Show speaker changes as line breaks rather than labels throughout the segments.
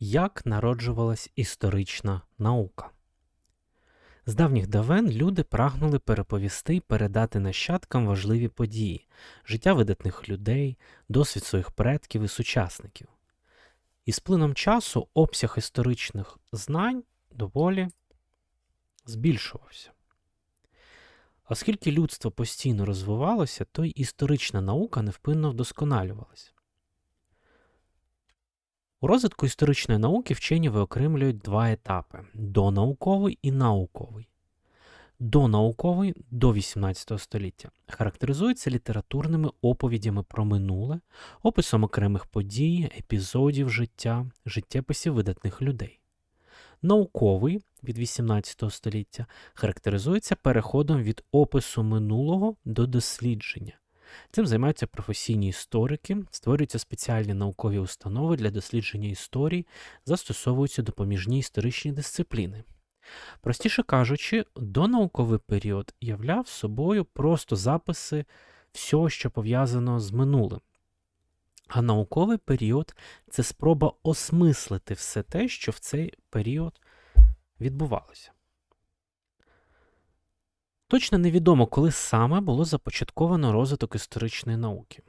Як народжувалась історична наука? З давніх давен люди прагнули переповісти й передати нащадкам важливі події, життя видатних людей, досвід своїх предків і сучасників. І з плином часу обсяг історичних знань доволі збільшувався. Оскільки людство постійно розвивалося, то й історична наука невпинно вдосконалювалася. У розвитку історичної науки вчені виокремлюють два етапи донауковий і науковий. Донауковий до 18 століття характеризується літературними оповідями про минуле, описом окремих подій, епізодів життя, життєписів видатних людей. Науковий від 18 століття характеризується переходом від опису минулого до дослідження. Цим займаються професійні історики, створюються спеціальні наукові установи для дослідження історії, застосовуються допоміжні історичні дисципліни. Простіше кажучи, донауковий період являв собою просто записи всього, що пов'язано з минулим. А науковий період це спроба осмислити все те, що в цей період відбувалося. Точно невідомо, коли саме було започатковано розвиток історичної науки.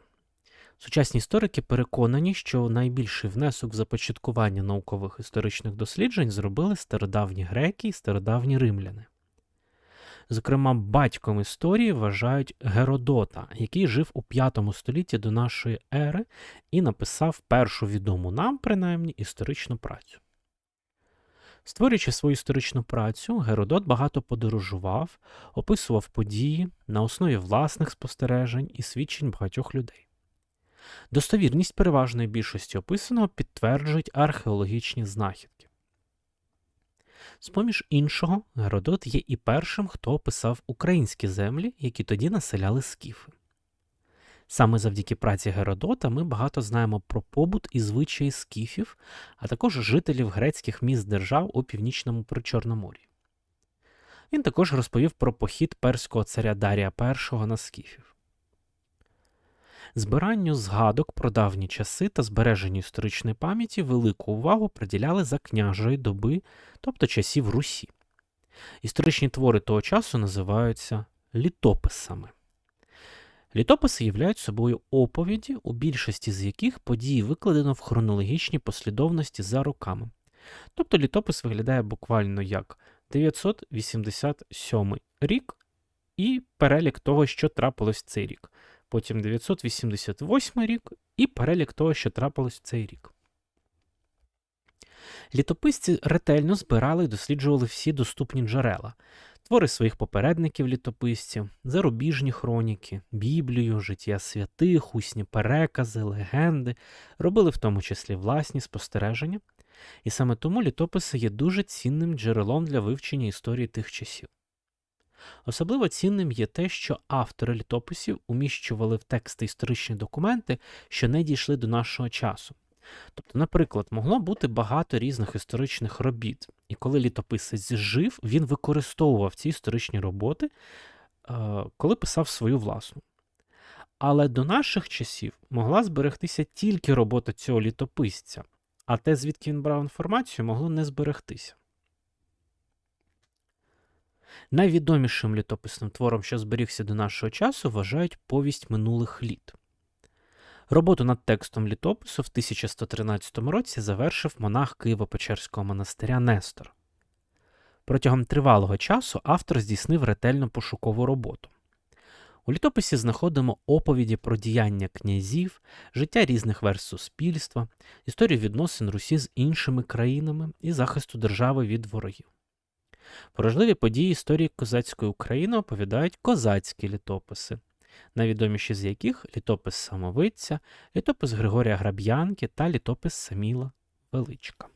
Сучасні історики переконані, що найбільший внесок в започаткування наукових історичних досліджень зробили стародавні греки і стародавні римляни. Зокрема, батьком історії вважають Геродота, який жив у V столітті до нашої ери і написав першу відому нам, принаймні, історичну працю. Створюючи свою історичну працю, Геродот багато подорожував, описував події на основі власних спостережень і свідчень багатьох людей. Достовірність переважної більшості описаного підтверджують археологічні знахідки. З поміж іншого, Геродот є і першим, хто описав українські землі, які тоді населяли скіфи. Саме завдяки праці Геродота ми багато знаємо про побут і звичаї скіфів, а також жителів грецьких міст держав у північному Причорномор'ї. Він також розповів про похід перського царя Дарія І на скіфів. Збиранню згадок про давні часи та збереженню історичної пам'яті велику увагу приділяли за княжої доби, тобто часів Русі. Історичні твори того часу називаються літописами. Літописи являють собою оповіді, у більшості з яких події викладено в хронологічній послідовності за роками. Тобто літопис виглядає буквально як 987 рік і перелік того, що трапилось в цей рік. Потім 988 рік і перелік того, що трапилось в цей рік. Літописці ретельно збирали і досліджували всі доступні джерела, твори своїх попередників літописців, зарубіжні хроніки, Біблію, життя святих, усні перекази, легенди, робили в тому числі власні спостереження, і саме тому літописи є дуже цінним джерелом для вивчення історії тих часів. Особливо цінним є те, що автори літописів уміщували в тексти історичні документи, що не дійшли до нашого часу. Тобто, наприклад, могло бути багато різних історичних робіт, і коли літописець жив, він використовував ці історичні роботи, е, коли писав свою власну. Але до наших часів могла зберегтися тільки робота цього літописця, а те, звідки він брав інформацію, могло не зберегтися. Найвідомішим літописним твором, що зберігся до нашого часу, вважають повість минулих літ. Роботу над текстом літопису в 1113 році завершив монах Києво-Печерського монастиря Нестор. Протягом тривалого часу автор здійснив ретельну пошукову роботу. У літописі знаходимо оповіді про діяння князів, життя різних верст суспільства, історію відносин Русі з іншими країнами і захисту держави від ворогів. Порожливі події історії козацької України оповідають козацькі літописи, найвідоміші з яких літопис Самовиця, літопис Григорія Граб'янки та літопис Саміла Величка.